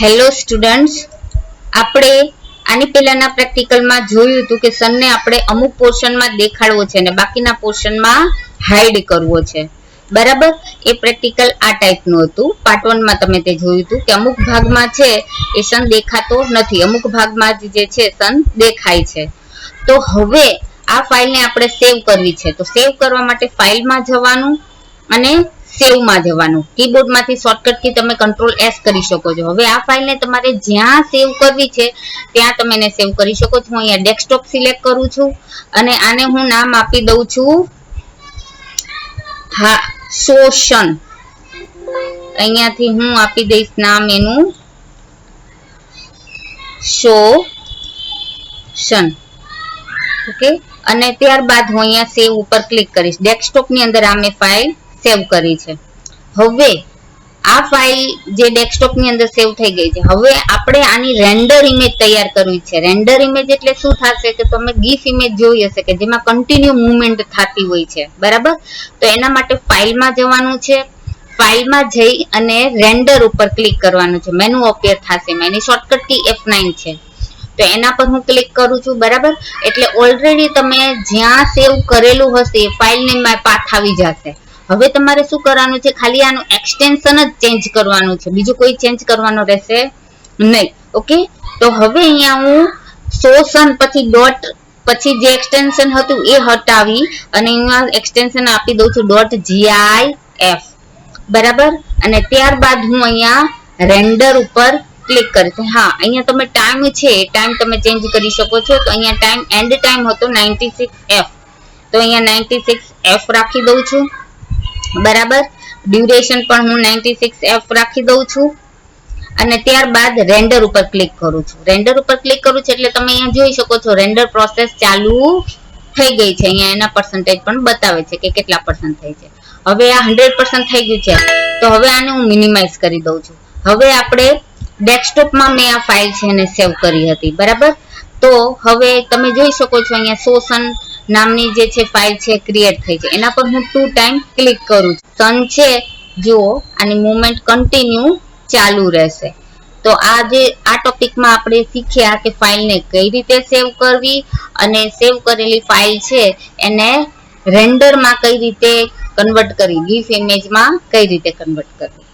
Hello students આપણે આની પહેલાના પ્રેક્ટિકલમાં જોયું હતું કે સનને આપણે અમુક પોર્શનમાં દેખાડવો છે અને બાકીના પોર્શનમાં હાઈડ કરવો છે. બરાબર? એ પ્રેક્ટિકલ આ ટાઈપનું હતું. પાર્ટ વનમાં તમે તે જોયું હતું કે અમુક ભાગમાં છે એ સન દેખાતો નથી. અમુક ભાગમાં જ જે છે સન દેખાય છે. તો હવે આ ફાઇલને આપણે સેવ કરવી છે. તો સેવ કરવા માટે ફાઇલમાં જવાનું અને સેવમાં જવાનું. કીબોર્ડમાંથી શોર્ટકટ કી તમે કંટ્રોલ એસ કરી શકો છો. હવે આ ફાઇલને તમારે જ્યાં સેવ કરવી છે, ત્યાં તમે એને સેવ કરી શકો છો. હું અહીંયા ડેસ્કટોપ સિલેક્ટ કરું છું અને આને હું નામ આપી દઉં છું. હા, શોષણ. અહીંયાથી હું આપી દઈશ નામ એનું. શોષણ. ઓકે? અને ત્યારબાદ હું અહીંયા સેવ ઉપર ક્લિક કરીશ. ડેસ્કટોપની અંદર આ મેં ફાઇલ સેવ કરી છે. હવે આ ફાઇલ જે ડેસ્કટોપની અંદર સેવ થઈ ગઈ છે. હવે આપણે આની રેન્ડર ઇમેજ તૈયાર કરવી છે. રેન્ડર ઇમેજ એટલે શું થશે કે તમે ગીફ ઇમેજ જોઈ હશે કે જેમાં કન્ટિન્યુ મુવમેન્ટ થતી હોય છે. બરાબર? તો એના માટે ફાઇલમાં જવાનું છે. ફાઇલમાં જઈ અને રેન્ડર ઉપર ક્લિક કરવાનું છે. મેનુ અપીયર થશે એની શોર્ટકટ કી F9 છે. તો એના પર હું ક્લિક કરું છું. બરાબર? એટલે ઓલરેડી તમે જ્યાં સેવ કરેલું હશે એ ફાઇલને પાથ આવી જશે. હવે તમારે શું કરવાનું છે? ખાલી આનું એક્સટેન્શન જ ચેન્જ કરવાનું છે. બીજું કોઈ ચેન્જ કરવાનું રહેશે નહીં. ઓકે તો હવે અહીંયા હું શોષણ પછી ડોટ પછી જે એક્સટેન્શન હતું એ હટાવી અને અહીંયા એક્સટેન્શન આપી દઉં છું ડોટ જીઆઈ એફ બરાબર? અને ત્યારબાદ હું અહીંયા રેન્ડર ઉપર ક્લિક કરીશ. હા, અહીંયા તમે ટાઈમ છે. ટાઈમ તમે ચેન્જ કરી શકો છો. તો અહીંયા ટાઈમ એન્ડ ટાઈમ હતો 96 એફ તો અહીંયા 96 એફ રાખી દઉં છું. બરાબર? ડ્યુરેશન પણ હું 96 એફ રાખી દઉં છું. અને ત્યારબાદ રેન્ડર ઉપર ક્લિક કરું છું. રેન્ડર ઉપર ક્લિક કરું છું એટલે તમે અહીંયા જોઈ શકો છો રેન્ડર પ્રોસેસ ચાલુ થઈ ગઈ છે. અહીંયા એના પર્સન્ટેજ પણ બતાવે છે કે કેટલા પર્સન્ટ થઈ છે. હવે આ હંડ્રેડ પર્સન્ટ થઈ ગયું છે. તો હવે આને હું મિનિમાઇઝ કરી દઉં છું. હવે આપણે ડેસ્કટોપમાં મેં આ ફાઇલ છે એને સેવ કરી હતી. બરાબર? તો હવે તમે જોઈ શકો છો અહીંયા શોષણ નામની જે છે ફાઇલ છે ક્રિએટ થઈ છે. એના પર હું ટુ ટાઈમ ક્લિક કરું છું. સન છે, જુઓ, આની મુવમેન્ટ કન્ટિન્યુ ચાલુ રહેશે. તો આ જે, આ ટોપિકમાં આપણે શીખ્યા કે ફાઇલને કઈ રીતે સેવ કરવી અને સેવ કરેલી ફાઇલ છે, એને રેન્ડરમાં કઈ રીતે કન્વર્ટ કરવી ગીફ ઇમેજમાં કઈ રીતે કન્વર્ટ કરવી.